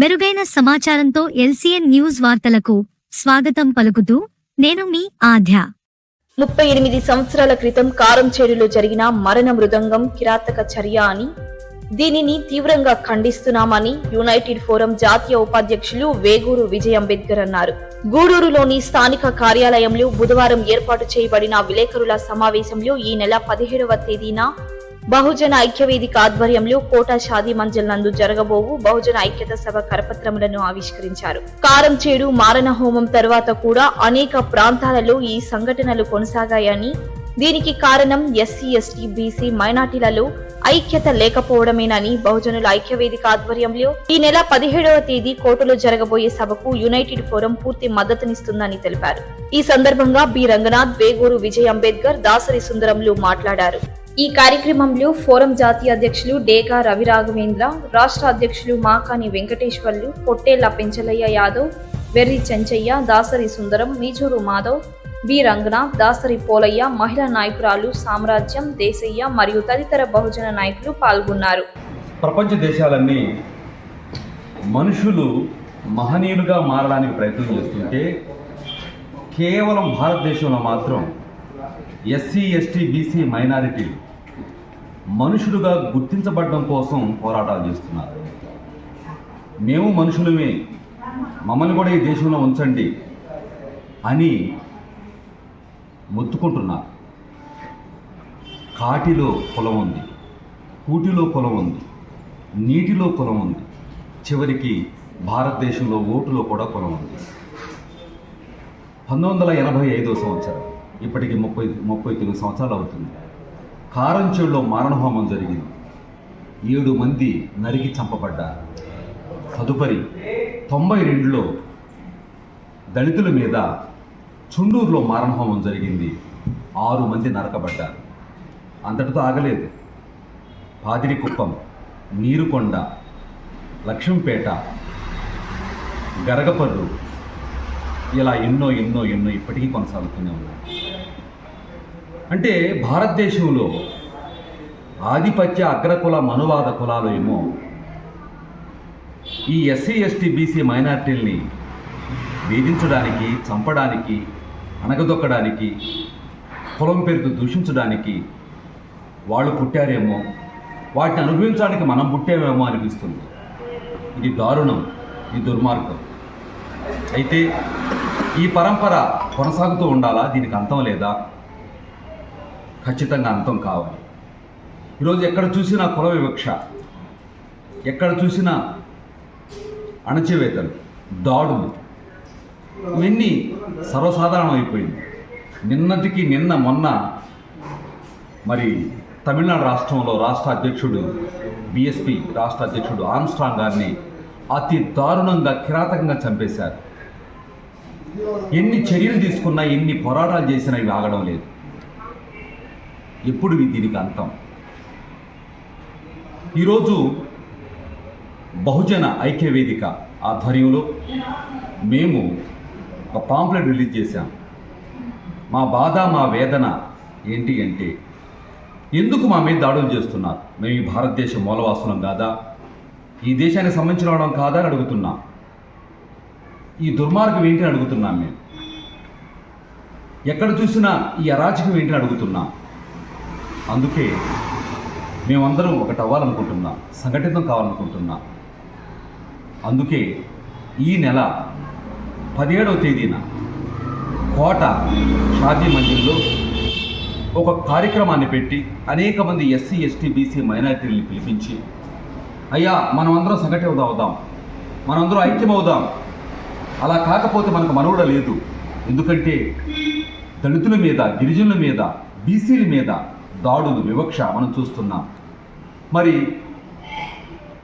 మెరుగైన సమాచారంతో LCN news వార్తలకు స్వాగతం పలుకుతూ నేను మీ ఆధ్య ముప్పై ఎనిమిది సంవత్సరాల క్రితం కారంచేడులో జరిగిన మరణ మృదంగం కిరాతక చర్య అని దీనిని తీవ్రంగా ఖండిస్తున్నామని యునైటెడ్ ఫోరం జాతీయ ఉపాధ్యక్షులు వేగూరు విజయ్ అంబేద్కర్ అన్నారు. గూడూరులోని స్థానిక కార్యాలయంలో బుధవారం ఏర్పాటు చేయబడిన విలేకరుల సమావేశంలో ఈ నెల పదిహేడవ తేదీన బహుజన ఐక్యవేదిక ఆధ్వర్యంలో కోటా షాదీ మంజల్ నందు జరగబోవు బహుజన ఐక్యత సభ కరపత్రములను ఆవిష్కరించారు. కారంచేడు మారణ హోమం తర్వాత కూడా అనేక ప్రాంతాలలో ఈ సంఘటనలు కొనసాగాయని దీనికి కారణం ఎస్సీ ఎస్టీ బీసీ మైనార్టీలలో ఐక్యత లేకపోవడమేనని బహుజనుల ఐక్యవేదిక ఆధ్వర్యంలో ఈ నెల పదిహేడవ తేదీ కోటలో జరగబోయే సభకు యునైటెడ్ ఫోరం పూర్తి మద్దతునిస్తుందని తెలిపారు. ఈ సందర్భంగా బి. రంగనాథ్ వేగూరు విజయ్ అంబేద్కర్ దాసరి సుందరంలు మాట్లాడారు. ఈ కార్యక్రమంలో ఫోరం జాతీయ అధ్యక్షులు డేగా రవి రాఘవేంద్ర రాష్ట్ర అధ్యక్షులు మాకాని వెంకటేశ్వర్లు పొట్టేళ్ళ పెంచలయ్య యాదవ్ వెర్రి చెంచయ్య దాసరి సుందరం మీజూరు మాధవ్ బి రంగనాథ్ దాసరి పోలయ్య మహిళా నాయకురాలు సామ్రాజ్యం దేశయ్య మరియు తదితర బహుజన నాయకులు పాల్గొన్నారు. ప్రపంచ దేశాలన్నీ మనుషులు మహనీయులుగా మారడానికి ప్రయత్నం చేస్తుంటే కేవలం భారతదేశంలో మాత్రం ఎస్సీ ఎస్టీ బీసీ మైనారిటీలు మనుషులుగా గుర్తించబడడం కోసం పోరాటాలు చేస్తున్నారు. మేము మనుషులమే. మమ్మల్ని కూడా ఈ దేశంలో ఉంచండి అని మొత్తుకుంటున్నారు కాటిలో కులం ఉంది కూటిలో కులం ఉంది నీటిలో కులం ఉంది చివరికి భారతదేశంలో ఓటులో కూడా కులం ఉంది. పంతొమ్మిది వందల ఎనభై ఐదో సంవత్సరం. ఇప్పటికి ముప్పై ముప్పై తొమ్మిది సంవత్సరాలు అవుతుంది. కారంచేడులో మారణహోమం జరిగింది. ఏడు మంది నరికి చంపబడ్డారు. తదుపరి తొంభై రెండులో దళితుల మీద చుండూరులో మారణహోమం జరిగింది. ఆరు మంది నరకబడ్డారు. అంతటితో ఆగలేదు. పాదిరికుప్పం నీరుకొండ లక్ష్మీపేట గరగపర్రు ఇలా ఎన్నో ఎన్నో ఎన్నో ఇప్పటికీ కొనసాగుతూనే ఉన్నాయి. అంటే భారతదేశంలో ఆధిపత్య అగ్రకుల మనువాద కులాలు ఏమో ఈ ఎస్సీ ఎస్టీ బీసీ మైనార్టీల్ని వేధించడానికి చంపడానికి అణగదొక్కడానికి కులం పేరుతో దూషించడానికి వాళ్ళు పుట్టారేమో వాటిని అనుభవించడానికి మనం పుట్టామేమో అనిపిస్తుంది. ఇది దారుణం ఇది దుర్మార్గం. అయితే ఈ పరంపర కొనసాగుతూ ఉండాలా? దీనికి అంతం లేదా? ఖచ్చితంగా అంతం కావాలి. ఈరోజు ఎక్కడ చూసినా కుల వివక్ష ఎక్కడ చూసినా అణచివేతలు దాడులు ఇవన్నీ సర్వసాధారణం అయిపోయింది నిన్నటికి నిన్న మొన్న మరి తమిళనాడు రాష్ట్రంలో రాష్ట్ర అధ్యక్షుడు బిఎస్పి రాష్ట్ర అధ్యక్షుడు ఆమ్స్ట్రాంగ్ గారిని అతి దారుణంగా కిరాతకంగా చంపేశారు. ఎన్ని చర్యలు తీసుకున్నా ఎన్ని పోరాటాలు చేసినా ఇవి ఆగడం లేదు. ఎప్పుడు దీనికి అంతం? ఈరోజు బహుజన ఐక్య వేదిక ఆధ్వర్యంలో మేము ఒక పాంప్లెట్ రిలీజ్ చేశాం. మా బాధ మా వేదన ఏంటి అంటే ఎందుకు మా మీద దాడులు చేస్తున్నారు? మేము ఈ భారతదేశం మూలవాసులం కాదా? ఈ దేశానికి సంబంధించిన వాళ్ళం కాదా అని అడుగుతున్నాం. ఈ దుర్మార్గం ఏంటి అని అడుగుతున్నాం మేము. ఎక్కడ చూసినా ఈ అరాచకం ఏంటి అని అడుగుతున్నాం. అందుకే మేమందరం ఒకటి అవ్వాలనుకుంటున్నాం సంఘటితం కావాలనుకుంటున్నాం. అందుకే ఈ నెల పదిహేడవ తేదీన కోట షాదీ మందిర్లో ఒక కార్యక్రమాన్ని పెట్టి అనేక మంది ఎస్సీ ఎస్టీ బీసీ మైనారిటీలను పిలిపించి అయ్యా మనమందరం సంఘటితం అవుదాం మనందరం ఐక్యం అవుదాం అలా కాకపోతే మనకు మనవుడ లేదు. ఎందుకంటే దళితుల మీద గిరిజనుల మీద బీసీల మీద దాడులు వివక్ష మనం చూస్తున్నాం. మరి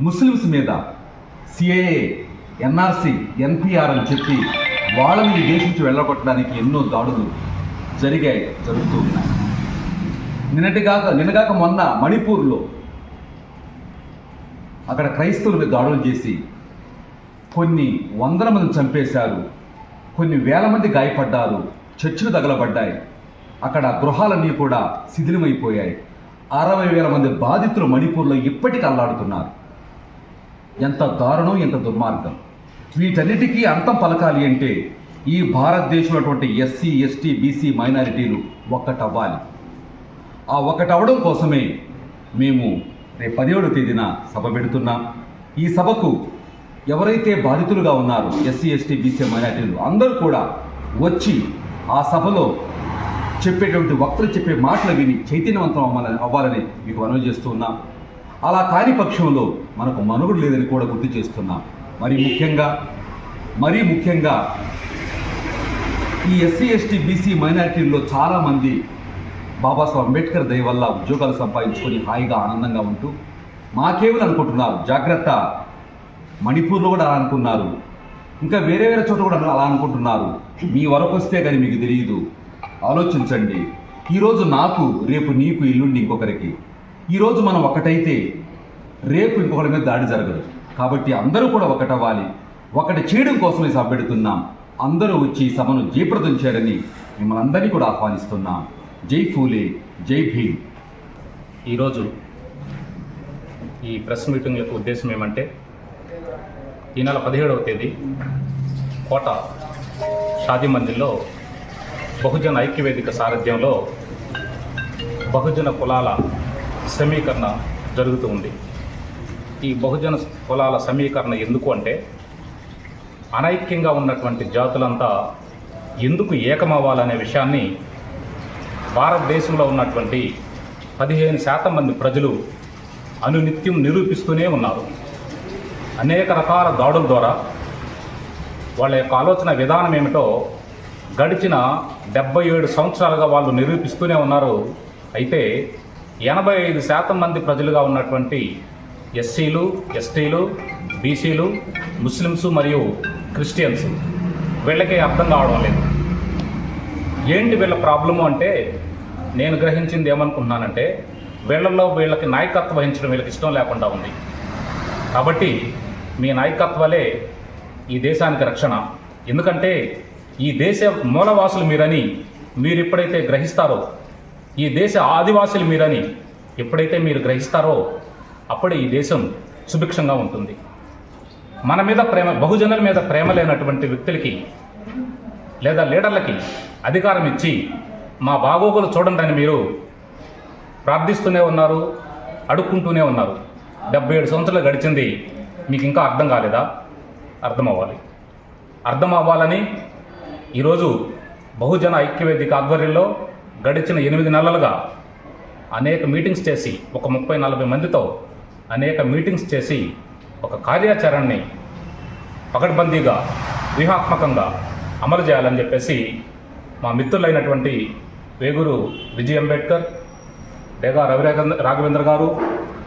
ముస్లిమ్స్ మీద సిఏఏ ఎన్ఆర్సి ఎన్పిఆర్ అని చెప్పి వాళ్ళని ఈ దేశం నుంచి వెళ్ళగొట్టడానికి ఎన్నో దాడులు జరిగాయి జరుగుతూ ఉన్నాయి. నిన్నటిగాక నిన్నగాక మొన్న మణిపూర్లో అక్కడ క్రైస్తవుల మీద దాడులు చేసి కొన్ని వందల మంది చంపేశారు కొన్ని వేల మంది గాయపడ్డారు చర్చిలు తగలబడ్డాయి. అక్కడ గృహాలన్నీ కూడా శిథిలమైపోయాయి. అరవై వేల మంది బాధితులు మణిపూర్లో ఇప్పటికీ అల్లాడుతున్నారు. ఎంత దారుణం ఎంత దుర్మార్గం. వీటన్నిటికీ అంతం పలకాలి అంటే ఈ భారతదేశంలో అటువంటి ఎస్సీ ఎస్టీ బీసీ మైనారిటీలు ఒక్కటవ్వాలి. ఆ ఒక్కటవ్వడం కోసమే మేము రేపు పదిహేడు తేదీన సభ పెడుతున్నాం. ఈ సభకు ఎవరైతే బాధితులుగా ఉన్నారో ఎస్సీ ఎస్టీ బీసీ మైనారిటీలు అందరూ కూడా వచ్చి ఆ సభలో చెప్పేటువంటి వక్తలు చెప్పే మాటలు విని చైతన్యవంతం అవ్వాలని అవ్వాలని మీకు మనవి చేస్తూ ఉన్నాం అలా కాని పక్షంలో మనకు మనుగడు లేదని కూడా గుర్తు చేస్తున్నాం. మరి ముఖ్యంగా మరీ ముఖ్యంగా ఈ ఎస్సీ ఎస్టీ బీసీ మైనారిటీల్లో చాలామంది బాబాసాహెబ్ అంబేద్కర్ దయ వల్ల ఉద్యోగాలు సంపాదించుకొని హాయిగా ఆనందంగా ఉంటూ మాకేమని అనుకుంటున్నారు జాగ్రత్త. మణిపూర్లో కూడా అలా అనుకున్నారు. ఇంకా వేరే వేరే చోట కూడా అలా అనుకుంటున్నారు. మీ వరకు వస్తే కానీ మీకు తెలియదు. ఆలోచించండి. ఈరోజు నాకు రేపు నీకు ఇల్లుండి ఇంకొకరికి. ఈరోజు మనం ఒకటైతే రేపు ఇంకొకరి మీద దాడి జరగదు. కాబట్టి అందరూ కూడా ఒకటవ్వాలి. ఒకటి చేయడం కోసమే సహపెడుతున్నాం అందరూ వచ్చి సభను జయప్రదం చేయాలని మిమ్మల్ని అందరినీ కూడా ఆహ్వానిస్తున్నాం. జై ఫూలే జై భీమ్. ఈరోజు ఈ ప్రెస్ మీటింగ్ యొక్క ఉద్దేశం ఏమంటే ఈ నెల పదిహేడవ తేదీ కోట షాదీ మందిర్లో బహుజన ఐక్యవేదిక సారథ్యంలో బహుజన కులాల సమీకరణ జరుగుతూ ఉంది. ఈ బహుజన కులాల సమీకరణ ఎందుకు అంటే అనైక్యంగా ఉన్నటువంటి జాతులంతా ఎందుకు ఏకమవ్వాలనే విషయాన్ని భారతదేశంలో ఉన్నటువంటి పదిహేను శాతం మంది ప్రజలు అనునిత్యం నిరూపిస్తూనే ఉన్నారు. అనేక రకాల దాడుల ద్వారా వాళ్ళ యొక్క ఆలోచన విధానం ఏమిటో గడిచిన డెబ్బై ఏడు సంవత్సరాలుగా వాళ్ళు నిరూపిస్తూనే ఉన్నారు. అయితే ఎనభై ఐదు శాతం మంది ప్రజలుగా ఉన్నటువంటి ఎస్సీలు ఎస్టీలు బీసీలు ముస్లిమ్స్ మరియు క్రిస్టియన్స్ వీళ్ళకి అర్థం కావడం లేదు. ఏంటి వీళ్ళ ప్రాబ్లము అంటే నేను గ్రహించింది ఏమనుకుంటున్నానంటే వీళ్ళల్లో వీళ్ళకి నాయకత్వం వహించడం వీళ్ళకి ఇష్టం లేకుండా ఉంది. కాబట్టి మీ నాయకత్వాలే ఈ దేశానికి రక్షణ. ఎందుకంటే ఈ దేశ మూలవాసులు మీరని మీరు ఎప్పుడైతే గ్రహిస్తారో ఈ దేశ ఆదివాసులు మీరని ఎప్పుడైతే మీరు గ్రహిస్తారో అప్పుడే ఈ దేశం సుభిక్షంగా ఉంటుంది. మన మీద ప్రేమ బహుజనుల మీద ప్రేమ లేనటువంటి వ్యక్తులకి లేదా లీడర్లకి అధికారం ఇచ్చి మా బాగోగులు చూడండి అని మీరు ప్రార్థిస్తూనే ఉన్నారు అడుక్కుంటూనే ఉన్నారు. డెబ్బై ఏడు సంవత్సరాలు గడిచింది మీకు ఇంకా అర్థం కాలేదా? అర్థం అవ్వాలి అర్థం అవ్వాలని ఈరోజు బహుజన ఐక్యవేదిక ఆధ్వర్యంలో గడిచిన ఎనిమిది నెలలుగా అనేక మీటింగ్స్ చేసి ఒక ముప్పై నలభై మందితో అనేక మీటింగ్స్ చేసి ఒక కార్యాచరణని పకడ్బందీగా వ్యూహాత్మకంగా అమలు చేయాలని చెప్పేసి మా మిత్రులైనటువంటి వేగురు విజయ్ అంబేద్కర్ డేగా రవి రాఘవేంద్ర- రాఘవేంద్ర గారు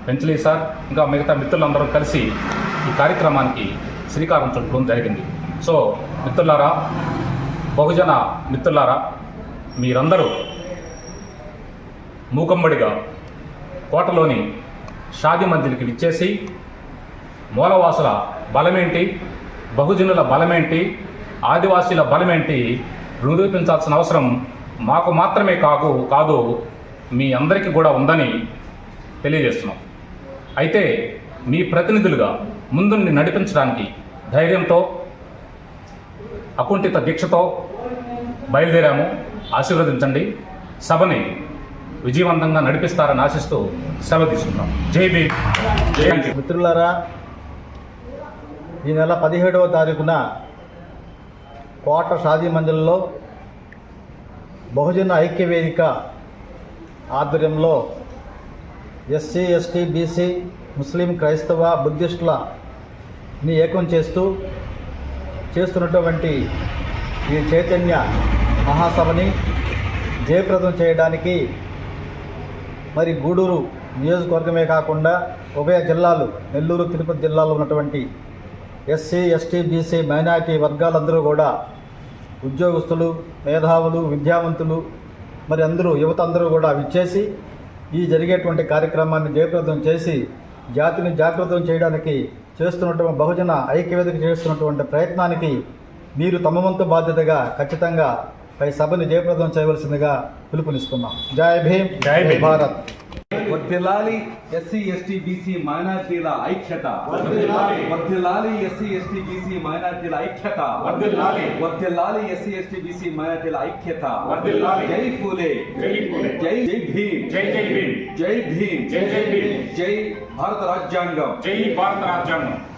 పెంచలీ సార్ ఇంకా మిగతా మిత్రులందరూ కలిసి ఈ కార్యక్రమానికి శ్రీకారం చుట్టడం జరిగింది. సో మిత్రులారా బహుజన మిత్రులారా మీరందరూ మూకమ్మడిగా కోటలోని షాది మందిరికి విచ్చేసి మూలవాసుల బలమేంటి బహుజనుల బలమేంటి ఆదివాసీల బలమేంటి నిరూపించాల్సిన అవసరం మాకు మాత్రమే కాకు కాదు మీ అందరికీ కూడా ఉందని తెలియజేస్తున్నాం. అయితే మీ ప్రతినిధులుగా ముందుండి నడిపించడానికి ధైర్యంతో అకుంఠిత దీక్షతో బయలుదేరాము. ఆశీర్వదించండి. సభని విజయవంతంగా నడిపిస్తారని ఆశిస్తూ సెలవు తీసుకున్నాం జై బీ మిత్రులారా ఈ నెల పదిహేడవ తారీఖున కోట షాదీ మందిర్లో బహుజన ఐక్యవేదిక ఆధ్వర్యంలో ఎస్సీ ఎస్టీ బీసీ ముస్లిం క్రైస్తవ బుద్ధిస్టులని ఏకం చేస్తూ చేస్తున్నటువంటి ఈ చైతన్య మహాసభని జయప్రదం చేయడానికి మరి గూడూరు నియోజకవర్గమే కాకుండా ఉభయ జిల్లాలు నెల్లూరు తిరుపతి జిల్లాలో ఉన్నటువంటి ఎస్సీ ఎస్టీ బీసీ మైనారిటీ వర్గాలందరూ కూడా ఉద్యోగస్తులు మేధావులు విద్యావంతులు మరి అందరూ యువత అందరూ కూడా విచ్చేసి ఈ జరిగేటువంటి కార్యక్రమాన్ని జయప్రదం చేసి జాతిని జాగ్రత్తం చేయడానికి చేస్తున్నటువంటి బహుజన ఐక్యవేదిక చేస్తున్నటువంటి ప్రయత్నానికి మీరు తమ వంతు బాధ్యతగా ఖచ్చితంగా పై సభని జయప్రదం చేయవలసిందిగా పిలుపునిస్తున్నాం. జై భీమ్ జై భీమ్. భారత్. వర్ధిల్లాలి ఎస్సీ ఎస్టీ బీసీ మైనార్టీల ఐక్యత. వర్ధిల్లాలి. ఎస్సీ ఎస్టీ బీసీ మైనార్టీల ఐక్యత. వర్ధిల్లాలి. ఎస్సీ ఎస్టీ బీసీ మైనార్టీల ఐక్యత. వర్ధిల్లాలి. జై ఫూలే. జై ఫూలే. జై జై భీమ్. జై జై భీమ్. జై భీమ్. జై జై భీమ్. జై భారత రాజ్యాంగం. జై భారత రాజ్యాంగం.